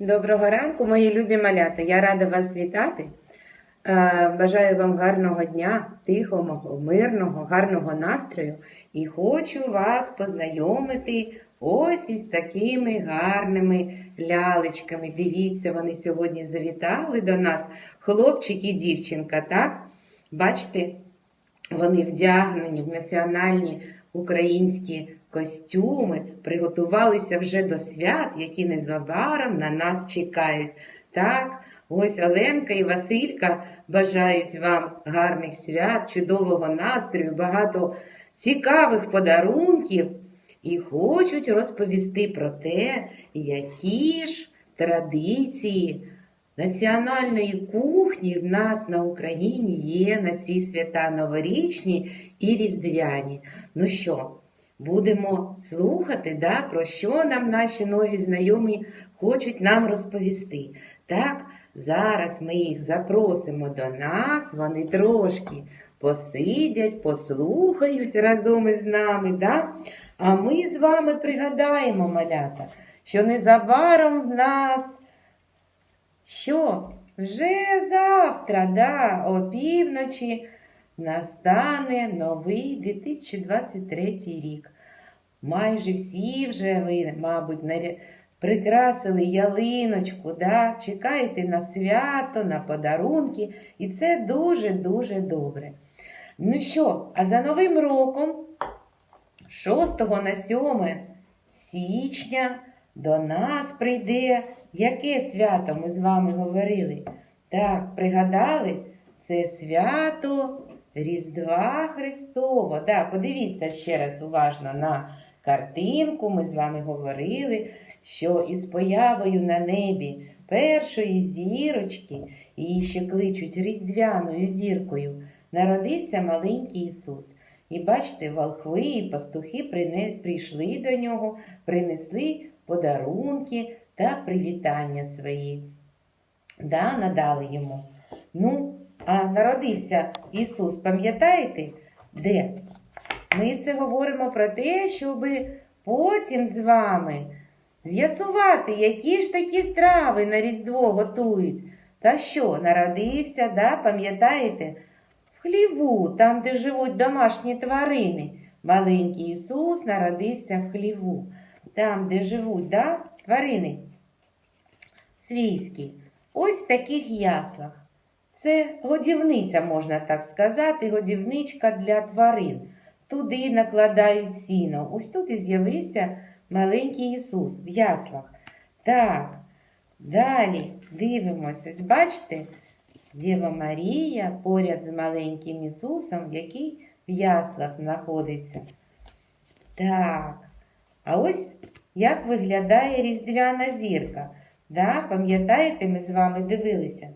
Доброго ранку, мої любі малята. Я рада вас вітати. Е, Бажаю вам гарного дня, тихого, мирного, гарного настрою і хочу вас познайомити ось із такими гарними лялечками. Дивіться, вони сьогодні завітали до нас, хлопчик і дівчинка, так? Бачите, вони вдягнені в національні українські костюми, приготувалися вже до свят, які незабаром на нас чекають. Так, ось Оленка і Василька бажають вам гарних свят, чудового настрою, багато цікавих подарунків і хочуть розповісти про те, які ж традиції національної кухні в нас на Україні є на ці свята новорічні і різдвяні. Ну що, будемо слухати, да, про що нам наші нові знайомі хочуть нам розповісти. Так, зараз ми їх запросимо до нас, вони трошки посидять, послухають разом із нами. Да? А ми з вами пригадаємо, малята, що незабаром в нас що вже завтра, да, опівночі настане новий 2023 рік. Майже всі вже ви, мабуть, прикрасили ялиночку, да? чекаєте на свято, на подарунки, і це дуже-дуже добре. Ну що, а за Новим роком, 6 на 7 січня, до нас прийде яке свято ми з вами говорили? Так, пригадали? Це свято Різдва Христова. Так, подивіться ще раз уважно на картинку. Ми з вами говорили, що із появою на небі першої зірочки, її ще кличуть різдвяною зіркою, народився маленький Ісус. І бачите, волхви і пастухи прийшли до нього, принесли подарунки та привітання свої. Да, надали йому. Ну, а народився Ісус, пам'ятаєте, де? Ми це говоримо про те, щоб потім з вами з'ясувати, які ж такі страви на Різдво готують. Та що, народився, да, пам'ятаєте? В хліву, там, де живуть домашні тварини. Маленький Ісус народився в хліву. Там, де живуть, да, тварини свійські. Ось в таких яслах. Це годівниця, можна так сказати, годівничка для тварин. Туди накладають сіно. Ось тут і з'явився маленький Ісус в яслах. Так, далі дивимося. Бачите, Діва Марія поряд з маленьким Ісусом, який в яслах знаходиться. Так, а ось як виглядає різдвяна зірка. Да, пам'ятаєте, ми з вами дивилися?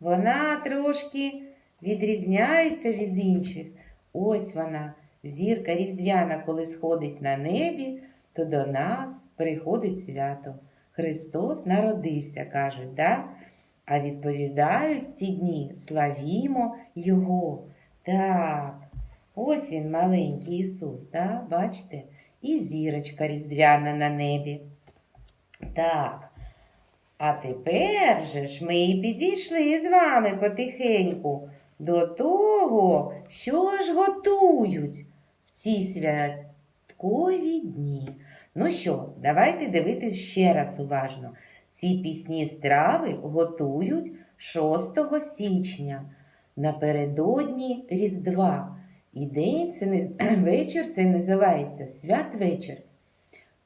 Вона трошки відрізняється від інших. Ось вона, зірка різдвяна, коли сходить на небі, то до нас приходить свято. Христос народився, кажуть, да? а відповідають в ті дні славімо Його. Так, ось він, маленький Ісус, да? бачите? І зірочка різдвяна на небі. Так. А тепер же ж ми і підійшли з вами потихеньку до того, що ж готують в ці святкові дні. Ну що, давайте дивитись ще раз уважно. Ці пісні страви готують 6 січня напередодні Різдва. І день це вечір це називається святвечір.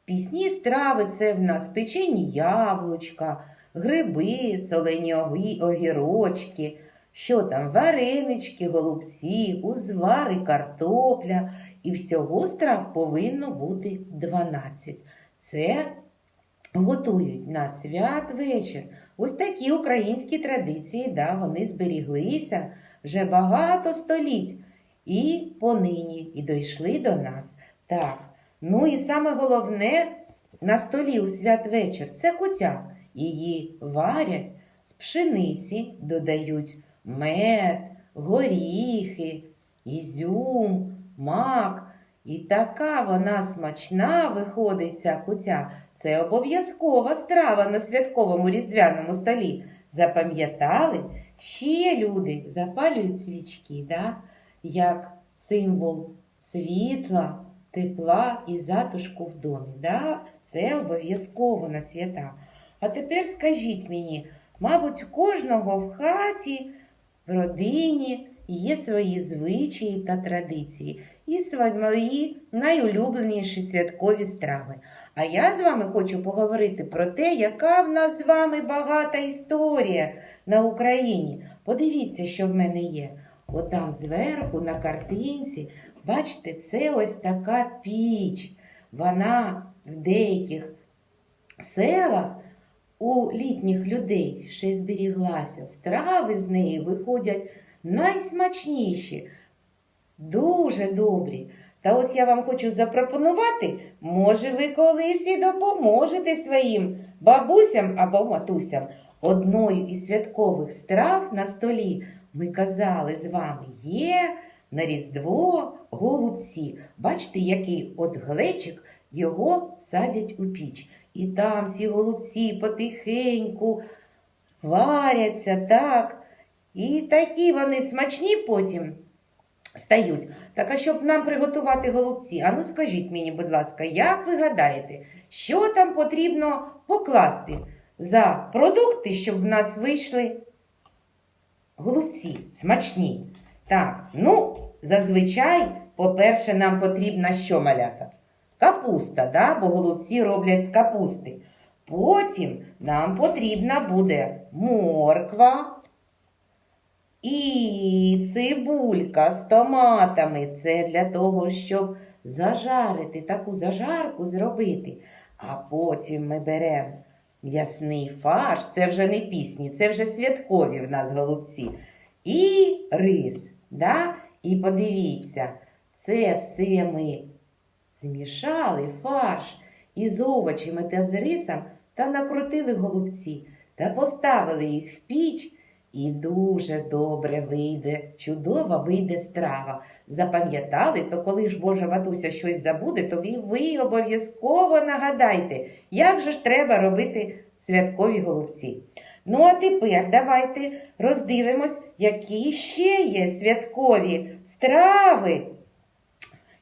Пісні страви це в нас печені яблучка, гриби, солені огірочки, що там, варенички, голубці, узвари, картопля. І всього страв повинно бути 12. Це готують на святвечір. Ось такі українські традиції, да, вони зберіглися вже багато століть. І понині, і дійшли до нас. Так. Ну і саме головне на столі у святвечір це кутя. Її варять з пшениці, додають мед, горіхи, ізюм, мак. І така вона смачна виходить ця кутя. Це обов'язкова страва на святковому різдвяному столі. Запам'ятали? Ще люди запалюють свічки, да? Як символ світла, тепла і затишку в домі. Да? Це обов'язково на свята. А тепер скажіть мені, мабуть, у кожного в хаті, в родині є свої звичаї та традиції і свої найулюбленіші святкові страви. А я з вами хочу поговорити про те, яка в нас з вами багата історія на Україні. Подивіться, що в мене є. Отам зверху на картинці, бачите, це ось така піч. Вона в деяких селах у літніх людей ще зберіглася. Страви з неї виходять найсмачніші, дуже добрі. Та ось я вам хочу запропонувати, може, ви колись і допоможете своїм бабусям або матусям. Одною із святкових страв на столі ми казали з вами є на Різдво голубці. Бачите, який от глечик його садять у піч. І там ці голубці потихеньку варяться, так. І такі вони смачні потім стають. Так а щоб нам приготувати голубці, а ну скажіть мені, будь ласка, як ви гадаєте, що там потрібно покласти за продукти, щоб в нас вийшли голубці смачні? Так, ну, зазвичай, по-перше, нам потрібна що малята? Капуста, да? бо голубці роблять з капусти. Потім нам потрібна буде морква, і цибулька з томатами це для того, щоб зажарити, таку зажарку зробити. А потім ми беремо м'ясний фарш, це вже не пісні, це вже святкові в нас голубці. І рис. Да? І подивіться, це все ми змішали фарш із овочами та з рисом та накрутили голубці та поставили їх в піч. І дуже добре вийде, чудова вийде страва. Запам'ятали, то коли ж Божа матуся щось забуде, то ви, ви обов'язково нагадайте, як же ж треба робити святкові голубці. Ну, а тепер давайте роздивимось, які ще є святкові страви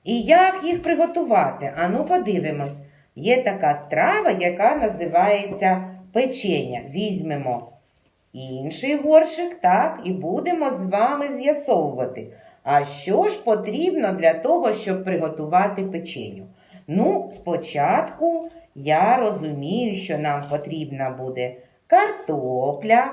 і як їх приготувати. Ану, подивимось. Є така страва, яка називається печення. Візьмемо інший горшик, так, і будемо з вами з'ясовувати, а що ж потрібно для того, щоб приготувати печеню. Ну, спочатку я розумію, що нам потрібна буде картопля.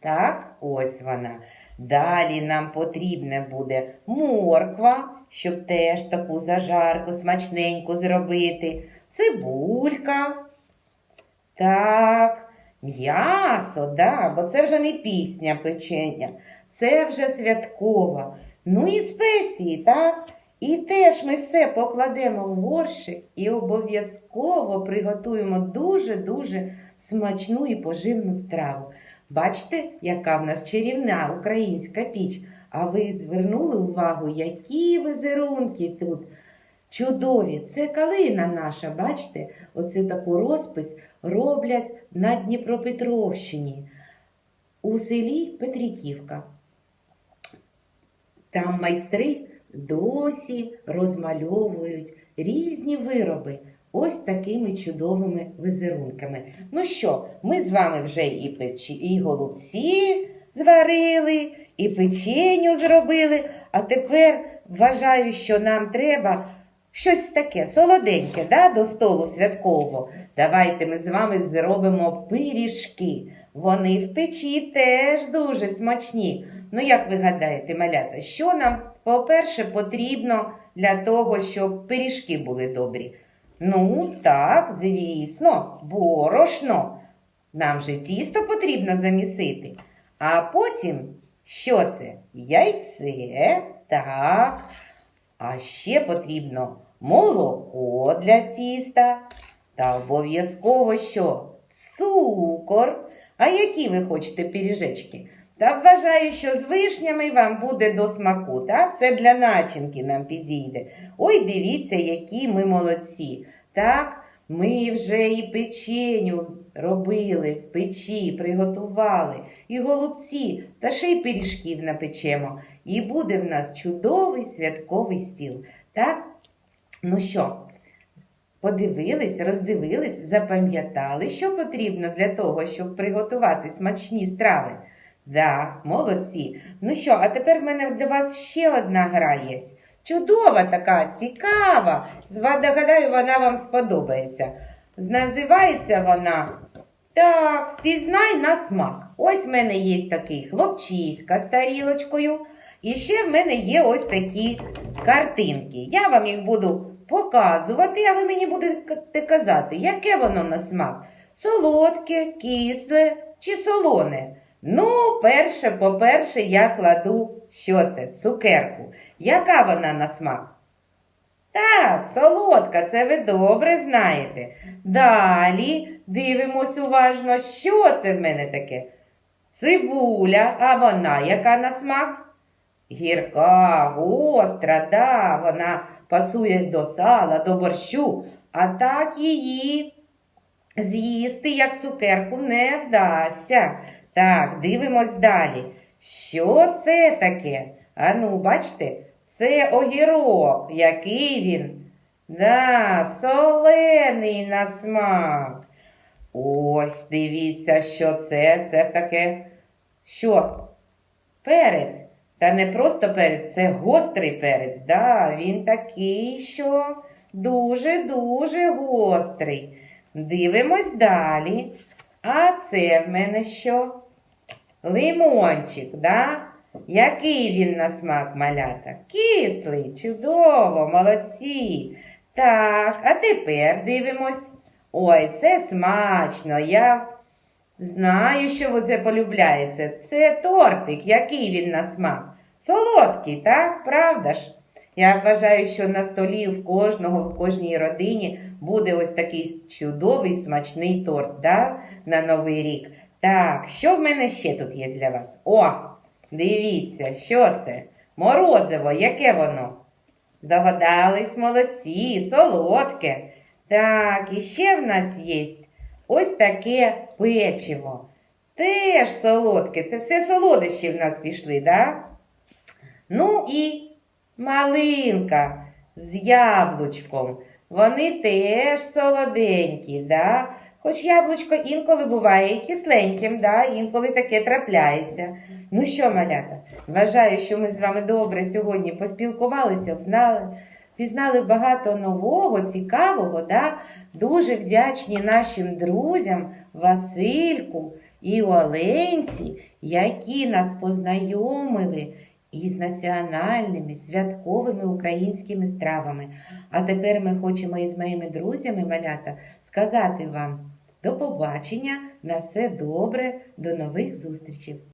Так, ось вона. Далі нам потрібна буде морква, щоб теж таку зажарку смачненьку зробити. Цибулька. Так, М'ясо, да, бо це вже не пісня печення, це вже святкова. Ну і спеції, так? І теж ми все покладемо в горщик і обов'язково приготуємо дуже-дуже смачну і поживну страву. Бачите, яка в нас чарівна українська піч. А ви звернули увагу, які визерунки тут чудові. Це калина наша, бачите? Оцю таку розпис роблять на Дніпропетровщині у селі Петриківка. Там майстри досі розмальовують різні вироби ось такими чудовими візерунками. Ну що, ми з вами вже і печі, і голубці зварили, і печеню зробили, а тепер вважаю, що нам треба Щось таке солоденьке, да, до столу святкового. Давайте ми з вами зробимо пиріжки. Вони в печі теж дуже смачні. Ну, як ви гадаєте, малята, що нам, по-перше, потрібно для того, щоб пиріжки були добрі? Ну, так, звісно, борошно. Нам же тісто потрібно замісити. А потім, що це? Яйце, так. А ще потрібно молоко для тіста та обов'язково що? Цукор. А які ви хочете пиріжечки? Та вважаю, що з вишнями вам буде до смаку, так? Це для начинки нам підійде. Ой, дивіться, які ми молодці. Так, ми вже і печеню робили в печі, приготували, і голубці, та ще й пиріжків напечемо. І буде в нас чудовий святковий стіл. Так? Ну що, подивились, роздивились, запам'ятали, що потрібно для того, щоб приготувати смачні страви? Да, молодці. Ну що, а тепер в мене для вас ще одна гра є. Чудова така, цікава. Гадаю, вона вам сподобається. Називається вона так, впізнай на смак. Ось в мене є такий хлопчиська з тарілочкою. І ще в мене є ось такі картинки. Я вам їх буду показувати, а ви мені будете казати, яке воно на смак. Солодке, кисле чи солоне. Ну, перше, по-перше, я кладу, що це? Цукерку. Яка вона на смак? Так, солодка, це ви добре знаєте. Далі дивимось уважно, що це в мене таке. Цибуля, а вона яка на смак? Гірка, гостра, да, вона пасує до сала, до борщу, а так її з'їсти, як цукерку, не вдасться. Так, дивимось далі. Що це таке? Ану, бачите, це огірок. Який він? Да, солений на смак. Ось дивіться, що це. Це таке. Що? Перець. Та не просто перець, це гострий перець. Да, він такий, що дуже-дуже гострий. Дивимось далі. А це в мене що? Лимончик, да? Який він на смак малята? Кислий, чудово, молодці. Так, а тепер дивимось. Ой, це смачно. Я знаю, що ви це полюбляєте. Це тортик, який він на смак. Солодкий, так? Правда ж? Я вважаю, що на столі в кожного, в кожній родині буде ось такий чудовий смачний торт да? на Новий рік. Так, що в мене ще тут є для вас? О, дивіться, що це? Морозиво, яке воно? Догадались, молодці, солодке. Так, і ще в нас є ось таке печиво. Теж солодке, це все солодощі в нас пішли, да? Ну і малинка з яблучком. Вони теж солоденькі, да? Хоч яблучко інколи буває кисленьким, да? інколи таке трапляється. Ну що, малята, вважаю, що ми з вами добре сьогодні поспілкувалися, взнали, пізнали багато нового, цікавого. Да? Дуже вдячні нашим друзям Васильку і Оленці, які нас познайомили із національними святковими українськими стравами. А тепер ми хочемо із моїми друзями, малята, сказати вам до побачення, на все добре, до нових зустрічей!